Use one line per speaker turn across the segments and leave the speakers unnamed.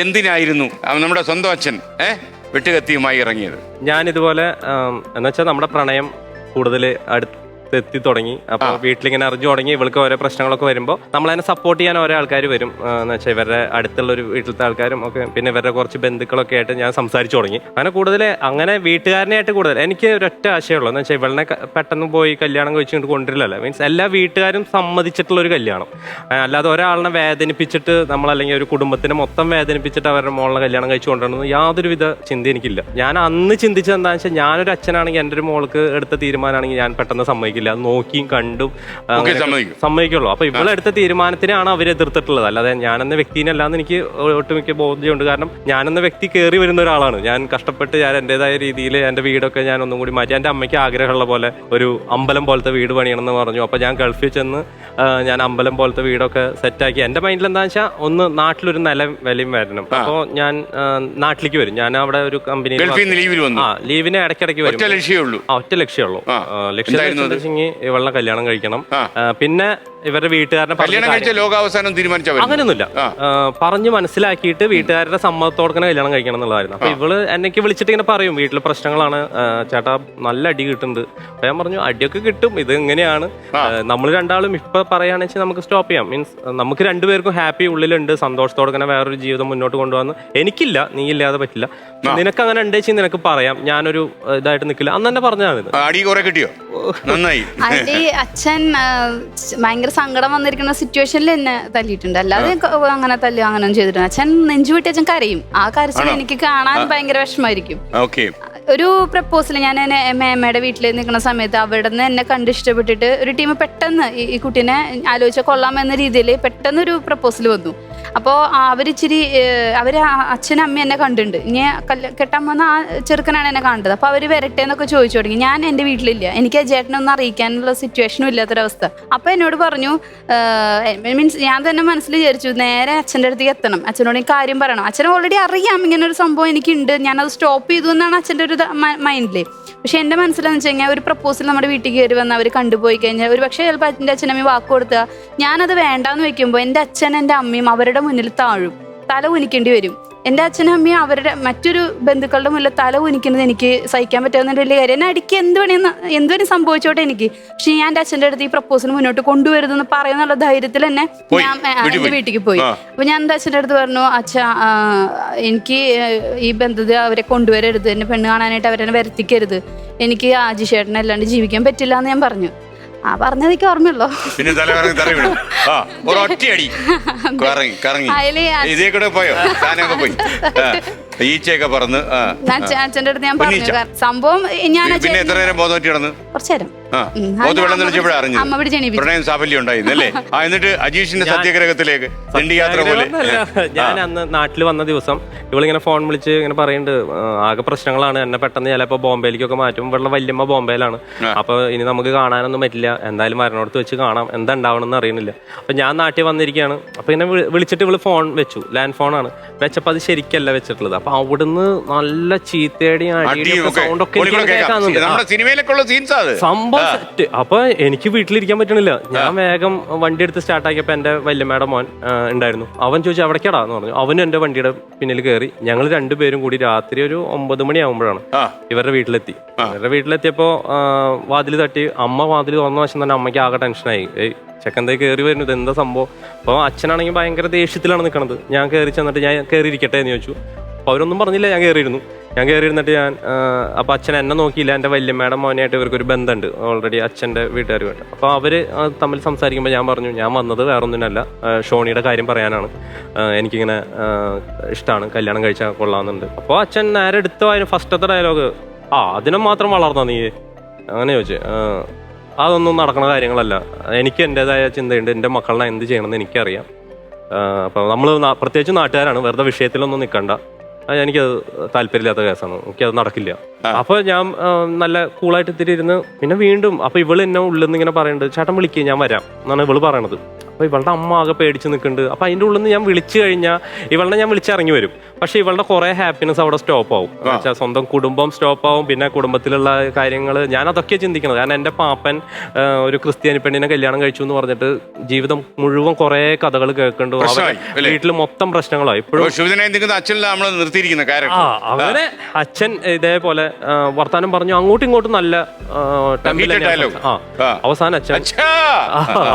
എന്തിനായിരുന്നു? നമ്മുടെ സ്വന്തം അച്ഛൻ ഏ? വെട്ടുകത്തിയുമായി ഇറങ്ങിയത്.
ഞാൻ ഇതുപോലെ എന്നുവെച്ചാൽ നമ്മുടെ പ്രണയം കൂടുതൽ അടുത്തെത്തി തുടങ്ങി. അപ്പോൾ വീട്ടിലിങ്ങനെ അറിഞ്ഞു തുടങ്ങി ഇവൾക്ക് ഓരോ പ്രശ്നങ്ങളൊക്കെ വരുമ്പോൾ നമ്മളതിനെ സപ്പോർട്ട് ചെയ്യാൻ ഓരോ ആൾക്കാർ വരും. ആ, എന്ന് വെച്ചാൽ ഇവരുടെ അടുത്തുള്ള ഒരു വീട്ടിലത്തെ ആൾക്കാരും ഒക്കെ പിന്നെ ഇവരുടെ കുറച്ച് ബന്ധുക്കളൊക്കെ ആയിട്ട് ഞാൻ സംസാരിച്ചു തുടങ്ങി. അങ്ങനെ കൂടുതൽ അങ്ങനെ വീട്ടുകാരനായിട്ട് കൂടുതൽ എനിക്ക് ഒരൊറ്റ ആശയമുള്ളൂ. എന്ന് വെച്ചാൽ ഇവളിനെ ക- പെട്ടെന്ന് പോയി കല്യാണം കഴിച്ചുകൊണ്ട് കൊണ്ടുവരില്ലല്ലോ. മീൻസ് എല്ലാ വീട്ടുകാരും സമ്മതിച്ചിട്ടുള്ള ഒരു കല്യാണം. ആ, അല്ലാതെ ഒരാളിനെ വേദനിപ്പിച്ചിട്ട് നമ്മൾ അല്ലെങ്കിൽ ഒരു കുടുംബത്തിനെ മൊത്തം വേദനിപ്പിച്ചിട്ട് അവരുടെ മോളിനെ കല്യാണം കഴിച്ചു കൊണ്ടുവരണമെന്ന് യാതൊരുവിധ ചിന്ത എനിക്കില്ല. ഞാൻ അന്ന് ചിന്തിച്ചത് എന്താണെന്ന് വെച്ചാൽ ഞാനൊരു അച്ഛനാണെങ്കിൽ എന്റെ ഒരു മോൾക്ക് എടുത്ത തീരുമാനമാണെങ്കിൽ ഞാൻ പെട്ടെന്ന് സമ്മതിക്കില്ല. അത് നോക്കിയും കണ്ടും
സമ്മതിക്കും.
സമ്മതിക്കുള്ളൂ. അപ്പൊ ഇവളെടുത്ത തീരുമാനത്തിനാണ് അവർ എതിർത്തിട്ടുള്ളത്. അല്ലാതെ ഞാനെന്ന വ്യക്തിനല്ലാന്ന് എനിക്ക് ഒട്ടുമിക്ക ബോധ്യമുണ്ട്. കാരണം ഞാനെന്ന വ്യക്തി കയറി വരുന്ന ഒരാളാണ്. ഞാൻ കഷ്ടപ്പെട്ട് ഞാൻ എന്റെതായ രീതിയിൽ എന്റെ വീടൊക്കെ ഞാൻ ഒന്നും കൂടി മാറ്റി. എന്റെ അമ്മയ്ക്ക് ആഗ്രഹമുള്ള പോലെ ഒരു അമ്പലം പോലത്തെ വീട് പണിയണം എന്ന് പറഞ്ഞു. അപ്പൊ ഞാൻ ഗൾഫിൽ ചെന്ന് ആ, ഞാൻ അമ്പലം പോലത്തെ വീടൊക്കെ സെറ്റാക്കി. എന്റെ മൈൻഡിൽ എന്താ വെച്ചാൽ ഒന്ന് നാട്ടിലൊരു നില വിലയും വരണം. അപ്പോൾ ഞാൻ ആ, നാട്ടിലേക്ക് വരും. ഞാൻ അവിടെ ഒരു കമ്പനി
ഗൾഫിൽ നിന്ന് ലീവിൽ വന്നു.
ആ ലീവിന് ഇടയ്ക്കിടയ്ക്ക് വരും.
ഒറ്റ ലക്ഷ്യമേ ഉള്ളൂ.
ആ, ഒറ്റ ലക്ഷ്യമുള്ളൂ
ഉള്ളൂ.
ആ, ലക്ഷ്യം
എന്തായിരുന്നു അത്?
വെച്ചെങ്കിൽ ഇവളെ കല്യാണം കഴിക്കണം. പിന്നെ ഇവരുടെ വീട്ടുകാരനെ പറഞ്ഞ്
കല്യാണം കഴിച്ച ലോകാവസാനം തീരുമാനിച്ചവർ
അങ്ങനെയൊന്നുമില്ല. പറഞ്ഞു മനസ്സിലാക്കിയിട്ട് വീട്ടുകാരുടെ സമ്മതത്തോടെ തന്നെ കല്യാണം കഴിക്കണം എന്നുള്ളതായിരുന്നു. അപ്പൊ ഇവൾ എന്നെ വിളിച്ചിട്ട് ഇങ്ങനെ പറയും വീട്ടിലെ പ്രശ്നങ്ങളാണ്. ചേട്ടാ നല്ല അടി കിട്ടുന്നുണ്ട്. അപ്പൊ ഞാൻ പറഞ്ഞു അടിയൊക്കെ കിട്ടും. ഇത് എങ്ങനെയാണ്? നമ്മൾ രണ്ടാളും ഇപ്പൊ പറയുകയാണെന്ന് വെച്ചാൽ നമുക്ക് സ്റ്റോപ്പ് ചെയ്യാം. മീൻസ് നമുക്ക് രണ്ടുപേർക്കും ഹാപ്പി ഉള്ളിലുണ്ട്. സന്തോഷത്തോടെ തന്നെ വേറൊരു ജീവിതം മുന്നോട്ട് കൊണ്ടുവന്ന്. എനിക്കില്ല. നീ ഇല്ലാതെ പറ്റില്ല. നിനക്ക് അങ്ങനെ ഉണ്ടെങ്കിൽ നിനക്ക് പറയാം. ഞാനൊരു ഇതായിട്ട് നിൽക്കില്ല അന്ന് തന്നെ
പറഞ്ഞാൽ അടി കുറെ കിട്ടിയോ? നന്നായി.
അതിന്റെ അച്ഛൻ ഭയങ്കര സങ്കടം വന്നിരിക്കുന്ന സിറ്റുവേഷനിൽ എന്നെ തല്ലിയിട്ടുണ്ട്. അല്ലാതെ അങ്ങനെ തല്ലി അങ്ങനെ ഒന്നും ചെയ്തിട്ടുണ്ട് അച്ഛൻ നെഞ്ചു വിട്ടി അച്ഛൻ കരയും. ആ കരച്ചിൽ എനിക്ക് കാണാൻ ഭയങ്കര
വിഷമായിരിക്കും
ഒരു പ്രപ്പോസൽ ഞാൻ എന്നെ മേമ്മയുടെ വീട്ടിൽ നിൽക്കുന്ന സമയത്ത് അവിടെ നിന്ന് എന്നെ കണ്ട് ഇഷ്ടപ്പെട്ടിട്ട് ഒരു ടീം പെട്ടെന്ന് ഈ- കുട്ടീനെ ആലോചിച്ചാൽ കൊള്ളാമെന്ന രീതിയിൽ പെട്ടെന്ന് ഒരു പ്രപ്പോസൽ വന്നു അപ്പോൾ അവരിച്ചിരി അവർ അച്ഛനും അമ്മയും എന്നെ കണ്ടിട്ടുണ്ട്. ഇനി കെട്ടാൻ വന്ന ആ ചെറുക്കനാണ് എന്നെ കണ്ടത്. അപ്പോൾ അവർ വരട്ടെ എന്നൊക്കെ ചോദിച്ചു തുടങ്ങി. ഞാൻ എന്റെ വീട്ടിലില്ല. എനിക്ക് ആ ചേട്ടനൊന്നും അറിയിക്കാനുള്ള സിറ്റുവേഷനും ഇല്ലാത്തൊരവസ്ഥ. അപ്പോൾ എന്നോട് പറഞ്ഞു മീൻസ് ഞാൻ തന്നെ മനസ്സിൽ വിചാരിച്ചു നേരെ അച്ഛന്റെ അടുത്തേക്ക് എത്തണം. അച്ഛനോട് ഈ കാര്യം പറയണം. അച്ഛനെ ഓൾറെഡി അറിയാം. ഇങ്ങനെ ഒരു സംഭവം എനിക്കുണ്ട്. ഞാനത് സ്റ്റോപ്പ് ചെയ്തു എന്നാണ് അച്ഛന്റെ ഒരു മൈൻഡിൽ പക്ഷെ എന്റെ മനസ്സിലെന്ന് വെച്ച് കഴിഞ്ഞാൽ ഒരു പ്രപ്പോസൽ നമ്മുടെ വീട്ടിൽ കയറി വന്ന് അവർ കണ്ടുപോയി കഴിഞ്ഞാൽ ഒരു പക്ഷേ ചിലപ്പോൾ എന്റെ അച്ഛനമ്മ വാക്ക് കൊടുത്താൽ ഞാനത് വേണ്ടാന്ന് വെക്കുമ്പോൾ എന്റെ അച്ഛൻ എന്റെ അമ്മയും അവരുടെ മുന്നിൽ താഴും. തല ഉനിക്കേണ്ടി വരും. എന്റെ അച്ഛനും അമ്മയും അവരുടെ മറ്റൊരു ബന്ധുക്കളുടെ മുന്നിൽ തല കുനിക്കുന്നത് എനിക്ക് സഹിക്കാൻ പറ്റാവുന്ന വലിയ കാര്യം. എന്നെ അടിക്ക് എന്ത് വേണേന്ന് എന്ത് വേണേ സംഭവിച്ചോട്ടെ എനിക്ക്. പക്ഷെ ഞാൻ എന്റെ അച്ഛന്റെ അടുത്ത് ഈ പ്രപ്പോസൽ മുന്നോട്ട് കൊണ്ടുവരുതെന്ന് പറയുന്നുള്ള ധൈര്യത്തിൽ തന്നെ ഞാൻ എന്റെ
പോയി.
വീട്ടിലേക്ക് പോയി. അപ്പൊ ഞാൻ എന്റെ അച്ഛന്റെ അടുത്ത് പറഞ്ഞു അച്ഛ എനിക്ക് ഈ ബന്ധത്തിൽ അവരെ കൊണ്ടുവരരുത്. എന്നെ പെണ്ണ് കാണാനായിട്ട് അവരെന്നെ വരുത്തിക്കരുത്. എനിക്ക് ആജിഷേട്ടനെ അല്ലാണ്ട് ജീവിക്കാൻ പറ്റില്ല എന്ന് ഞാൻ പറഞ്ഞു. ആ പറഞ്ഞത് എനിക്ക് ഓർമ്മയുള്ളൂ.
പിന്നെ തല കറങ്ങി തല വീണു ആ ഒരൊറ്റയടി. കറങ്ങി കറങ്ങി.
അതിൽ
ഇതേ കൂടെ പോയോ? സാധനമൊക്കെ പോയി. ആ, ഈച്ചയൊക്കെ പറന്ന് ആ
അച്ഛന്റെ അടുത്ത് ഞാൻ പറഞ്ഞു. സംഭവം ഞാൻ
പിന്നെ എത്ര നേരം ബോധം പറ്റി കിടന്ന്?
കുറച്ച് നേരം. അമ്മ
പ്രണയം സാഫല്യം ഉണ്ടായിരുന്നു അല്ലേ? ആ എന്നിട്ട് അജീഷിന്റെ സത്യാഗ്രഹത്തിലേക്ക് യാത്ര പോലെ.
ഞാൻ അന്ന് നാട്ടിൽ വന്ന ദിവസം ഇവളിങ്ങനെ ഫോൺ വിളിച്ച് ഇങ്ങനെ പറയുന്നുണ്ട് ആകെ പ്രശ്നങ്ങളാണ് എന്നെ പെട്ടെന്ന് ചിലപ്പോൾ ബോംബെയിലേക്കൊക്കെ മാറ്റും. ഇവിടെ വല്യമ്മ ബോംബെയിലാണ്. അപ്പൊ ഇനി നമുക്ക് കാണാനൊന്നും പറ്റില്ല എന്തായാലും മരണോടത്ത് വെച്ച് കാണാം എന്താ ഉണ്ടാവണമെന്ന് അറിയുന്നില്ല അപ്പൊ ഞാൻ നാട്ടിൽ വന്നിരിക്കുകയാണ്. അപ്പൊ ഇങ്ങനെ വിളിച്ചിട്ട് ഇവൾ ഫോൺ വെച്ചു ലാൻഡ് ഫോണാണ് വെച്ചപ്പോൾ അത് ശരിക്കല്ല വെച്ചിട്ടുള്ളത്. അപ്പൊ അവിടുന്ന് നല്ല ചീത്തയുടെയും
അടിയും
അടിയും സംഭവം സെറ്റ് അപ്പൊ എനിക്ക് വീട്ടിലിരിക്കാൻ പറ്റണില്ല. ഞാൻ വേഗം വണ്ടി എടുത്ത് സ്റ്റാർട്ട് ആക്കിയപ്പോ എന്റെ വല്യമ്മയുടെ മോൻ ഉണ്ടായിരുന്നു. അവൻ ചോദിച്ചു അവിടെ എന്ന് പറഞ്ഞു. അവനും എന്റെ വണ്ടിയുടെ പിന്നിൽ കയറി ഞങ്ങൾ രണ്ടുപേരും കൂടി രാത്രി ഒരു ഒമ്പത് മണിയാകുമ്പോഴാണ് ഇവരുടെ വീട്ടിലെത്തി. ഇവരുടെ വീട്ടിലെത്തിയപ്പോ വാതിൽ തട്ടി. അമ്മ വാതിൽ തുറന്ന വശം തന്നെ അമ്മയ്ക്ക് ആകെ ടെൻഷനായി ചെക്കന്തേ കയറി വരുന്നത് എന്താ സംഭവം? അപ്പോൾ അച്ഛനാണെങ്കിൽ ഭയങ്കര ദേഷ്യത്തിലാണ് നിൽക്കുന്നത് ഞാൻ കയറി ചെന്നിട്ട് ഞാൻ കയറി ഇരിക്കട്ടെ എന്ന് ചോദിച്ചു. അപ്പോൾ അവരൊന്നും പറഞ്ഞില്ല ഞാൻ കയറിയിരുന്നു ഞാൻ കയറി ഇരുന്നിട്ട് ഞാൻ അപ്പോൾ അച്ഛൻ എന്നെ നോക്കിയില്ല. എന്റെ വല്യമ്മയുടെ മോനായിട്ട് ഇവർക്കൊരു ബന്ധമുണ്ട്. ഓൾറെഡി അച്ഛന്റെ വീട്ടുകാരുമായിട്ട്. അപ്പോൾ അവർ തമ്മിൽ സംസാരിക്കുമ്പോൾ ഞാൻ പറഞ്ഞു ഞാൻ വന്നത് വേറൊന്നിനല്ല. ഷോണിയുടെ കാര്യം പറയാനാണ്. എനിക്കിങ്ങനെ ഇഷ്ടമാണ് കല്യാണം കഴിച്ചാൽ കൊള്ളാമെന്നുണ്ട്. അപ്പോൾ അച്ഛൻ നേരെ എടുത്ത ഫസ്റ്റത്തെ ഡയലോഗ് ആ അതിനെ മാത്രം വളർന്നോ നീ? അങ്ങനെ ചോദിച്ചു അതൊന്നും നടക്കുന്ന കാര്യങ്ങളല്ല. എനിക്ക് എന്റെതായ ചിന്തയുണ്ട്. എന്റെ മക്കളെ എന്ത് ചെയ്യണമെന്ന് എനിക്കറിയാം. അപ്പോൾ നമ്മൾ പ്രത്യേകിച്ച് നാട്ടുകാരാണ്. വെറുതെ വിഷയത്തിലൊന്നും നിൽക്കണ്ട എനിക്കത് താല്പര്യമില്ലാത്ത കേസാണ്. അത് നടക്കില്ല. അപ്പൊ ഞാൻ നല്ല കൂളായിട്ട് ഇത്തിരി ഇരുന്ന് പിന്നെ വീണ്ടും അപ്പൊ ഇവൾ എന്നെ ഉള്ളിൽ നിന്ന് ഇങ്ങനെ പറയുന്നുണ്ട് ചേട്ടൻ വിളിക്കുക ഞാൻ വരാം. എന്നാണ് ഇവൾ പറയണത്. അപ്പൊ ഇവളുടെ അമ്മ ആകെ പേടിച്ച് നിൽക്കുന്നുണ്ട് അപ്പൊ അതിന്റെ ഉള്ളിൽ നിന്ന് ഞാൻ വിളിച്ചു കഴിഞ്ഞാൽ ഇവളുടെ ഞാൻ വിളിച്ചിറങ്ങി വരും. പക്ഷെ ഇവളുടെ കുറെ ഹാപ്പിനെസ് അവിടെ സ്റ്റോപ്പ് ആവും. വെച്ചാൽ സ്വന്തം കുടുംബം സ്റ്റോപ്പ് ആവും. പിന്നെ കുടുംബത്തിലുള്ള കാര്യങ്ങൾ ഞാൻ അതൊക്കെ ചിന്തിക്കുന്നത്. കാരണം എന്റെ പാപ്പൻ ഒരു ക്രിസ്ത്യാനി പെണ്ണിനെ കല്യാണം കഴിച്ചു എന്ന് പറഞ്ഞിട്ട് ജീവിതം മുഴുവൻ കുറെ കഥകൾ
കേൾക്കുന്നുണ്ട്?
വീട്ടിൽ മൊത്തം പ്രശ്നങ്ങളായി. ഇപ്പോഴും
നമ്മൾ നിർത്തിയിരിക്കുന്ന
ആ
കാര്യം
അങ്ങനെ അച്ഛൻ ഇതേപോലെ വർത്താനം പറഞ്ഞു അങ്ങോട്ടും ഇങ്ങോട്ടും നല്ല ആ. അവസാനം അച്ഛൻ
അച്ഛാ!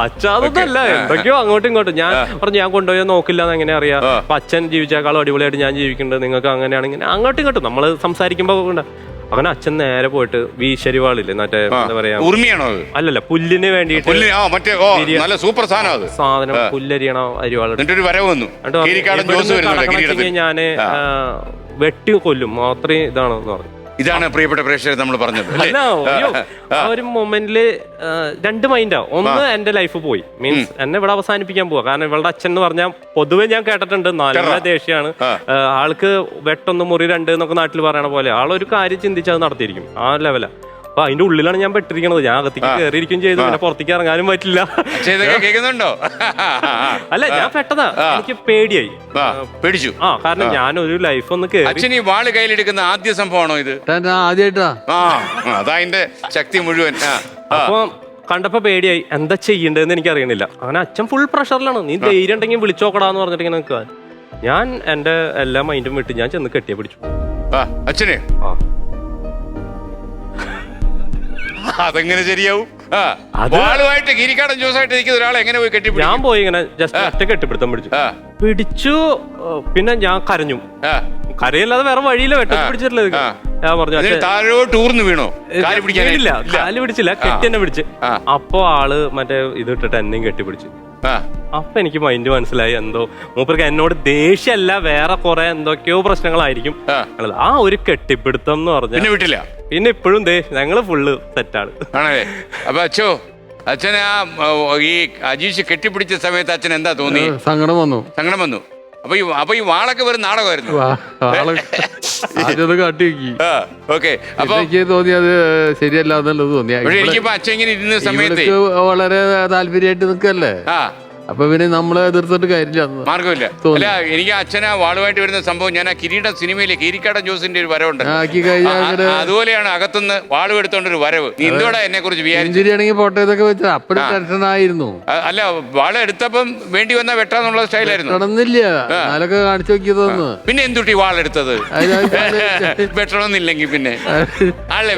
അച്ഛാ അതൊന്നല്ല എന്തൊക്കെയോ അങ്ങോട്ടും ഇങ്ങോട്ടും. ഞാൻ പറഞ്ഞു ഞാൻ കൊണ്ടുപോയി നോക്കില്ല എന്ന് എങ്ങനെ അറിയാം അപ്പൊ അച്ഛൻ ജീവിച്ചേക്കാളും അടിപൊളിയായിട്ട് ഞാൻ ജീവിക്കുന്നുണ്ട് നിങ്ങൾക്ക് അങ്ങനെയാണെങ്കിൽ അങ്ങോട്ടും ഇങ്ങോട്ടും നമ്മൾ സംസാരിക്കുമ്പോ ഉണ്ട്. അങ്ങനെ അച്ഛൻ നേരെ പോയിട്ട് വീശരിവാളില്ലേ മറ്റേ എന്താ പറയാ?
ഉർമിയാണോ
അല്ലല്ല പുല്ലിന് വേണ്ടിയിട്ട്
നല്ല സൂപ്പർ സാധനം
സാധനം പുല്ലരിയണ അരിവാൾ.
വരവ് വന്നു.
ഞാൻ വെട്ടി കൊല്ലും. അത്രയും ഇതാണെന്ന് പറഞ്ഞു.
ഇതാണ് പ്രിയപ്പെട്ട പ്രേക്ഷകർ നമ്മൾ പറഞ്ഞത് അല്ലേ?
അല്ല അയ്യോ ആ. ഒരു മൊമെന്റിൽ രണ്ട് മൈൻഡാ ഒന്ന് എന്റെ ലൈഫ് പോയി. മീൻസ് എന്നെ ഇവിടെ അവസാനിപ്പിക്കാൻ പോവാ. കാരണം ഇവളുടെ അച്ഛൻ എന്ന് പറഞ്ഞാൽ പൊതുവെ ഞാൻ കേട്ടിട്ടുണ്ട്. നല്ല
ആ.
ആ, ആൾക്ക് വെട്ടൊന്ന് മുറി രണ്ട് എന്നൊക്കെ നാട്ടിൽ പറയണ പോലെ ആളൊരു കാര്യം ചിന്തിച്ചത് നടത്തിയിരിക്കും. ആ ലെവല അപ്പൊ അതിന്റെ ഉള്ളിലാണ് ഞാൻ പെട്ടിരിക്കണത്. ഞാൻ അകത്തേക്ക് കയറിയിരിക്കും ചെയ്തു. പിന്നെ പുറത്തേക്ക് ഇറങ്ങാനും പറ്റില്ല.
കേൾക്കുന്നുണ്ടോ?
അല്ല ഞാൻ പെട്ടതാ. എനിക്ക് പേടിയായി.
പേടിച്ചു.
ആ കാരണം ഞാൻ ഒരു ലൈഫ് ഒന്ന് കേറി.
അച്ഛൻ ഈ വാൾ കയ്യിലെടുക്കുന്ന ആദ്യ സംഭവമാണോ ഇത്?
ആദ്യമായിട്ടാ
ആ അതാ അതിന്റെ ശക്തി മുഴുവൻ. ആ ആ.
അപ്പൊ കണ്ടപ്പോ പേടിയായി. എന്താ ചെയ്യണ്ടെന്ന് എനിക്ക് അറിയണില്ല അങ്ങനെ അച്ഛൻ ഫുൾ പ്രഷറിലാണ് നീ ധൈര്യം ഉണ്ടെങ്കിൽ വിളിച്ചോക്കടാന്ന് പറഞ്ഞിട്ട് ഇങ്ങനെ നിൽക്കുക ഞാൻ എന്റെ എല്ലാ മൈൻഡും വിട്ട് ഞാൻ ചെന്ന് കെട്ടിയെ പിടിച്ചു.
ആ അച്ഛനെ.
ആ.
അതെങ്ങനെ ശരിയാവും?
അത്
വാളുമായിട്ട് കിരിക്കാടൻ ജോസായിട്ട് ഇരിക്കുന്ന ഒരാളെ എങ്ങനെ പോയി കെട്ടി
ഞാൻ പോയി ഇങ്ങനെ ജസ്റ്റ് ഒറ്റ കെട്ടിപ്പിടുത്തം പിടിച്ചു. പിടിച്ചു ഏഹ്, പിന്നെ ഞാൻ കരഞ്ഞു. കരയില്ലാതെ വേറെ വഴിയില്ല വെട്ടത്തിൽ പിടിച്ചിട്ടില്ല ഇത്. ഞാൻ പറഞ്ഞു.
എന്നിട്ട്
"അച്ഛാ,
താഴോട്ട് ഊർന്ന് വീണോ? കാൽ പിടിക്കാനില്ല
കാൽ പിടിച്ചില്ല കെട്ടി എന്നെ പിടിച്ച്. അപ്പൊ ആൾ മറ്റേ ഇത് ഇട്ടിട്ട് എന്നെയും കെട്ടിപ്പിടിച്ചു.
ആ.
അപ്പൊ എനിക്ക് മൈൻഡ് മനസ്സിലായി എന്തോ മൂപ്പർക്ക് എന്നോട് ദേഷ്യമല്ല വേറെ കുറെ എന്തൊക്കെയോ പ്രശ്നങ്ങളായിരിക്കും.
ആ.
ഒരു കെട്ടിപ്പിടുത്തം എന്ന് പറഞ്ഞ
പിന്നെ വിട്ടില്ല?
പിന്നെ ഇപ്പോഴും ദേ ഞങ്ങൾ ഫുള്ള് സെറ്റാണ്
ആണല്ലേ? അപ്പൊ അച്ഛോ അച്ഛൻ ആ ആ, ഈ അജീഷ് കെട്ടിപ്പിടിച്ച സമയത്ത് അച്ഛൻ എന്താ തോന്നി?
സങ്കടം വന്നു.
സങ്കടം വന്നു. അപ്പൊ ഈ അപ്പൊ ഈ വാളൊക്കെ വരും നാടകമായിരുന്നു.
ആദ്യം കാട്ടി വെക്കി.
ആ ഓക്കെ. അപ്പൊ
എനിക്ക് തോന്നി അത് ശരിയല്ല എന്നുള്ളത് തോന്നി.
പക്ഷെ എനിക്കിപ്പോ അച്ഛൻ ഇങ്ങനെ ഇരുന്ന സമയത്ത്
ഇവൾക്ക് വളരെ താല്പര്യമായിട്ട് നിൽക്കല്ലേ?
ആ.
അപ്പൊ പിന്നെ നമ്മളെ എതിർത്തിട്ട് കാര്യമില്ല.
മാർഗമില്ല അല്ല എനിക്ക് അച്ഛനെ വാളുമായിട്ട് വരുന്ന സംഭവം ഞാൻ ആ കിരീടം സിനിമയിലെ കീരിക്കാടൻ ജോസിന്റെ ഒരു വരവുണ്ട്. അതുപോലെയാണ് അകത്തുനിന്ന് വാളു എടുത്തോണ്ട് ഒരു വരവ്. നീ എന്തുവാടാ എന്നെ കുറിച്ച് വിചാരിച്ചു?
ഇഞ്ചുറി ആണെങ്കിൽ ഫോട്ടോയൊക്കെ വെച്ചാൽ അപ്പഴും ടെൻഷൻ ആയിരുന്നു
അല്ല വാള എടുത്തപ്പം വേണ്ടി വന്ന വെട്ടാന്നുള്ള സ്റ്റൈലായിരുന്നു.
നടന്നില്ല നാലൊക്കെ കാണിച്ചു നോക്കിയതൊന്ന്.
പിന്നെ എന്തുട്ടി വാളെടുത്തത് വെട്ടണമെന്നില്ലെങ്കിൽ പിന്നെ. ആളെ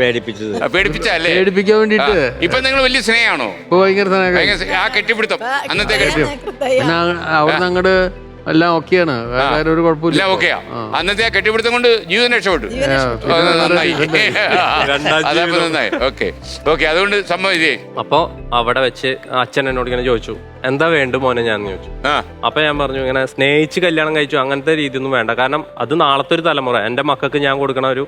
പേടിപ്പിച്ചല്ലേ
പേടിപ്പിക്കാൻ വേണ്ടിട്ട്
ഇപ്പൊ നിങ്ങൾ വലിയ സ്നേഹമാണോ?
ഭയങ്കര സ്നേഹം.
ആ കെട്ടിപ്പിടുത്തം. അന്നത്തെ
പിന്നെ അവിടുന്ന് അങ്ങോട്ട് എല്ലാം ഓക്കെയാണ്. വേറെ ഒരു കുഴപ്പമില്ല
ഓക്കെയാ. അന്നത്തെ ആ കെട്ടിപ്പിടുത്തം കൊണ്ട് ജീവൻ രക്ഷപ്പെട്ടു.
ആ,
ആ, നന്നായി.
രണ്ടാം
അതപ്പോ
ജീവിതം.
നന്നായി. ഓക്കെ. ഓക്കെ അതുകൊണ്ട് സമ്മതിച്ചേ
അപ്പൊ അവിടെ വെച്ച് അച്ഛൻ എന്നോട് ഇങ്ങനെ ചോദിച്ചു എന്താ വേണ്ടു മോനെ? ഞാൻ ചോദിച്ചു. അപ്പൊ ഞാൻ പറഞ്ഞു ഇങ്ങനെ സ്നേഹിച്ച് കല്യാണം കഴിച്ചു അങ്ങനത്തെ രീതിയൊന്നും വേണ്ട. കാരണം അത് നാളത്തെ ഒരു തലമുറ. എന്റെ മക്കൾക്ക് ഞാൻ കൊടുക്കണ ഒരു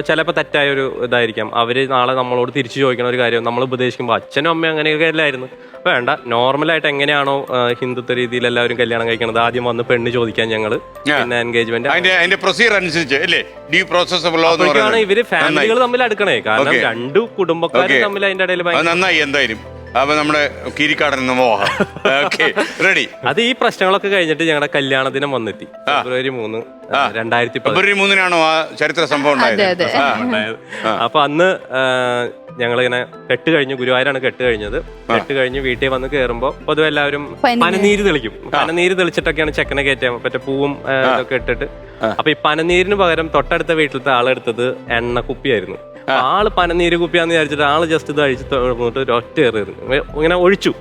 ചിലപ്പോൾ തെറ്റായ ഒരു ഇതായിരിക്കാം. അവർ നാളെ നമ്മളോട് തിരിച്ചു ചോദിക്കണ ഒരു കാര്യം നമ്മൾ ഉപദേശിക്കുമ്പോൾ അച്ഛനും അമ്മയും അങ്ങനെയൊക്കെ അല്ലായിരുന്നു. വേണ്ട നോർമലായിട്ട് എങ്ങനെയാണോ ഹിന്ദുത്വ രീതിയിൽ എല്ലാവരും കല്യാണം കഴിക്കണത്? ആദ്യം വന്ന് പെണ്ണ് ചോദിക്കാൻ
ഞങ്ങൾ
പിന്നെ എൻഗേജ്മെന്റ്
അതിന്റെ അതിന്റെ പ്രൊസീജിയർ അനുസരിച്ച് അല്ലേ? പ്രോസസ്
ഇവർ ഫാമിലികൾ തമ്മിൽ അടുക്കണേ. കാരണം. രണ്ടു കുടുംബക്കാരും തമ്മിൽ അതിന്റെ ഇടയിൽ
നന്നായി. എന്തായാലും അപ്പൊ നമ്മുടെ കിരിക്കാടൻ റെഡി
അത് ഈ പ്രശ്നങ്ങളൊക്കെ കഴിഞ്ഞിട്ട് ഞങ്ങളുടെ കല്യാണ ദിനം വന്നെത്തി ഫെബ്രുവരി മൂന്ന് രണ്ടായിരത്തി
ഫെബ്രുവരി മൂന്നിനാണോ ആ ചരിത്ര സംഭവം ഉണ്ടായത്.
അപ്പൊ അന്ന് ഞങ്ങളിങ്ങനെ കെട്ട് കഴിഞ്ഞു ഗുരുവായൂരാണ് കെട്ട് കഴിഞ്ഞത്. കെട്ട് കഴിഞ്ഞ് വീട്ടിൽ വന്ന് കയറുമ്പോ പൊതുവെ എല്ലാവരും
പനിനീര്.
പനനീര് തെളിക്കും. പനനീര് തെളിച്ചിട്ടൊക്കെയാണ് ചെക്കനെ കയറ്റാൻ മറ്റേ പൂവും ഇതൊക്കെ ഇട്ടിട്ട്. അപ്പൊ ഈ പനനീരിന് പകരം തൊട്ടടുത്ത വീട്ടിലത്തെ ആളെടുത്തത് എണ്ണ കുപ്പിയായിരുന്നു അപ്പൊ ആൾ പനനീര് കുപ്പിയാന്ന് വിചാരിച്ചിട്ട് ആൾ ജസ്റ്റ് ഇത് അഴിച്ച് തുടങ്ങിട്ട് ഒറ്റ എറിയിരുന്നു ഇങ്ങനെ ഒഴിച്ചു.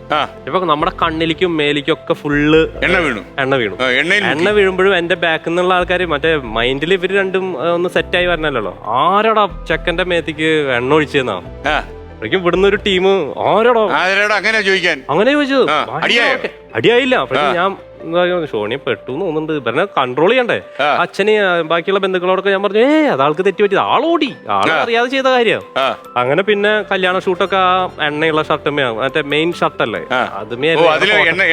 ഇപ്പൊ നമ്മുടെ കണ്ണിലേക്കും മേലേക്കും ഒക്കെ ഫുള്ള്
എണ്ണ വീണു.
എണ്ണ വീണു. എണ്ണ വീഴുമ്പോഴും എന്റെ ബാക്കിൽ നിന്നുള്ള ആൾക്കാർ മറ്റേ മൈൻഡിൽ ഇവർ രണ്ടും ഒന്ന് സെറ്റായി വരണല്ലോ. ആരോടാ ചെക്കന്റെ മേത്തേക്ക് എണ്ണ ഒഴിച്ചെന്നാ? ഇവിടുന്ന് ഒരു ടീം ആരോടോ?
ആരോട്? അങ്ങനെ ചോദിക്കാൻ.
അങ്ങനെ ചോദിച്ചു? അടിയായില്ല. പക്ഷെ ഞാൻ ഷോണി പെട്ടു എന്ന് തോന്നുന്നുണ്ട്. പറഞ്ഞ കൺട്രോൾ ചെയ്യണ്ടേ? അച്ഛനെ ബാക്കിയുള്ള ബന്ധുക്കളോടൊക്കെ ഞാൻ പറഞ്ഞു ഏ അതാൾക്ക് ആൾക്ക് തെറ്റി പറ്റിയത് ആളോടി ആൾ അറിയാതെ ചെയ്ത കാര്യം. അങ്ങനെ പിന്നെ കല്യാണ ഷൂട്ടൊക്കെ ആ എണ്ണയുള്ള ഷർട്ടുമേ മറ്റേ മെയിൻ ഷർട്ടല്ലേ
അല്ലേ?
അതുമേ
എണ്ണ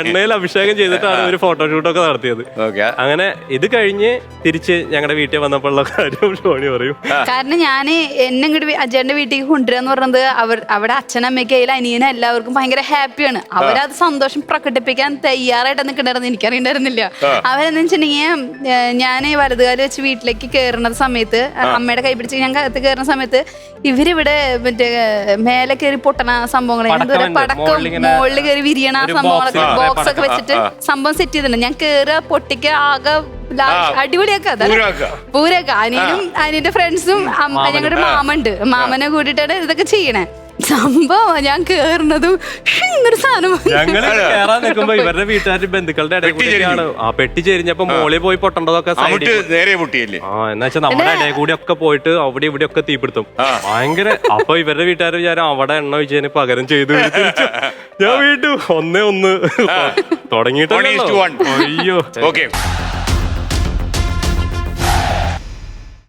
എണ്ണയിൽ
അഭിഷേകം ചെയ്തിട്ടാണ് ഒരു ഫോട്ടോ ഷൂട്ടൊക്കെ നടത്തിയത്.
ഓക്കെ.
അങ്ങനെ ഇത് കഴിഞ്ഞ് തിരിച്ച് ഞങ്ങളുടെ വീട്ടിൽ വന്നപ്പോഴുള്ള കാര്യം ഷോണി പറയും.
കാരണം ഞാൻ എന്നെ ഇങ്ങോട്ട് അജയന്റെ വീട്ടിലേക്ക് കൊണ്ടുവരാന്ന് പറഞ്ഞത് അവർ അവിടെ അച്ഛനമ്മയ്ക്ക് അതിൽ അനിയനെ എല്ലാവർക്കും ഭയങ്കര ഹാപ്പിയാണ് അവരത് സന്തോഷം സന്തോഷം പ്രകടിപ്പിക്കാൻ തയ്യാറായിട്ട് നിൽക്കണ്ടായിരുന്നു എനിക്കറിയണ്ടായിരുന്നില്ല. അവരെന്ന് വെച്ചിട്ടുണ്ടെങ്കിൽ ഞാൻ വലതുകാൽ വെച്ച് വീട്ടിലേക്ക് കയറുന്ന സമയത്ത് അമ്മയുടെ കൈ പിടിച്ച് ഞാൻ അകത്ത് കയറുന്ന സമയത്ത് ഇവരിവിടെ മറ്റേ മേലെ കയറി പൊട്ടണ സംഭവങ്ങൾ. പടക്കം മുകളിൽ കയറി വിരിയണ സംഭവങ്ങളൊക്കെ ബോക്സ് ഒക്കെ വെച്ചിട്ട് സംഭവം സെറ്റ് ചെയ്തിട്ടുണ്ട്. ഞാൻ കയറുക പൊട്ടിക്ക ആകെ ലാ-
ആ.
അടിപൊളിയാക്ക
പൂരാക്ക.
പൂരക്ക അനിയനും അനിയന്റെ ഫ്രണ്ട്സും ഞങ്ങളുടെ മാമുണ്ട് മാമനെ കൂട്ടിയിട്ടാണ് ഇതൊക്കെ ചെയ്യണേ. സംഭവം ഞാൻ കേറുന്നതും. സാധനം
ഞങ്ങൾ കേറാൻ നിൽക്കുമ്പോ ഇവരുടെ വീട്ടുകാരുടെ ബന്ധുക്കളുടെ ഇടയിൽ
പെട്ടി
കൂടിയാണ് ആ പെട്ടി ചെരിഞ്ഞപ്പോ മോളിൽ പോയി പൊട്ടണ്ടതൊക്കെ
അമിട്ട് നേരെ പൊട്ടിയല്ലേ?
ആ എന്നാ വെച്ചാൽ നമ്മുടെ ഇടയിൽ കൂടി ഒക്കെ പോയിട്ട് അവിടെ ഇവിടെ ഒക്കെ തീപിടുത്തും. ഭയങ്കര അപ്പൊ ഇവരുടെ വീട്ടുകാർ വിചാരം അവിടെ എണ്ണ ഒഴിച്ചതിന് പകരം ചെയ്തു ഇവർ തിരിച്ചു. ഞാൻ വീട്ടു ഒന്നേ ഒന്ന്
One is to
തുടങ്ങിയിട്ടല്ലോ
one.
അയ്യോ.
ഓക്കെ